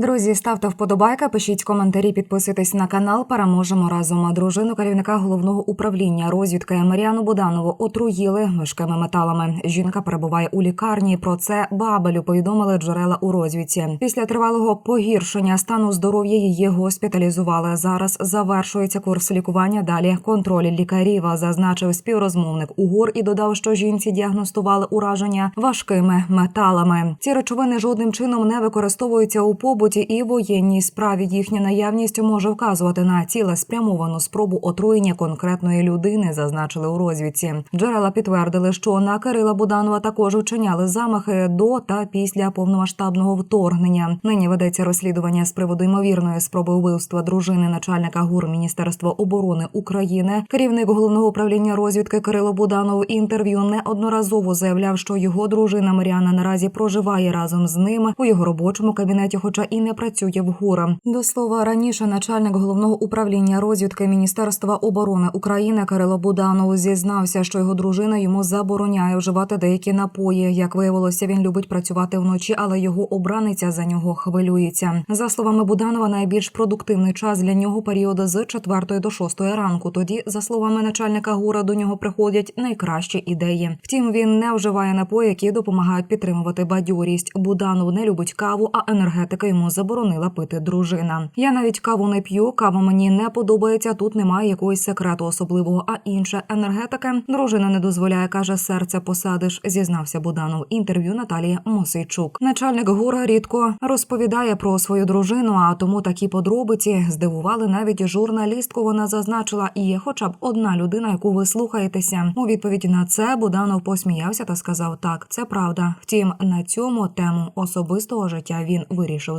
Друзі, ставте вподобайка, пишіть коментарі, підписуйтесь на канал. Переможемо разом. Дружину керівника головного управління розвідки Маріану Буданову отруїли важкими металами. Жінка перебуває у лікарні. Про це Бабелю повідомили джерела у розвідці. Після тривалого погіршення стану здоров'я її госпіталізували. Зараз завершується курс лікування. Далі контроль лікарів, зазначив співрозмовник УГОР і додав, що жінці діагностували ураження важкими металами. Ці речовини жодним чином не використовуються у побуті і воєнній справі. Їхня наявність може вказувати на цілеспрямовану спробу отруєння конкретної людини, зазначили у розвідці. Джерела підтвердили, що на Кирила Буданова також вчиняли замахи до та після повномасштабного вторгнення. Нині ведеться розслідування з приводу ймовірної спроби вбивства дружини начальника ГУР Міністерства оборони України. Керівник головного управління розвідки Кирило Буданов інтерв'ю неодноразово заявляв, що його дружина Маріана наразі проживає разом з ним у його робочому кабінеті, хоча і не працює в ГУР. До слова раніше начальник головного управління розвідки Міністерства оборони України Кирило Буданов зізнався, що його дружина йому забороняє вживати деякі напої. Як виявилося, він любить працювати вночі, але його обраниця за нього хвилюється. За словами Буданова, найбільш продуктивний час для нього період з 4 до 6 ранку. Тоді, за словами начальника ГУРа, до нього приходять найкращі ідеї. Втім, він не вживає напої, які допомагають підтримувати бадьорість. Буданов не любить каву, а енергетика йому заборонила пити дружина. Я навіть каву не п'ю, кава мені не подобається. Тут немає якогось секрету особливого. А інша енергетика дружина не дозволяє, каже, серце посадиш. Зізнався Буданов. Інтерв'ю Наталії Мосейчук. Начальник гура рідко розповідає про свою дружину, а тому такі подробиці здивували навіть журналістку. Вона зазначила, і є хоча б одна людина, яку ви слухаєтеся. У відповідь на це Буданов посміявся та сказав: так, це правда. Втім, на цьому тему особистого життя він вирішив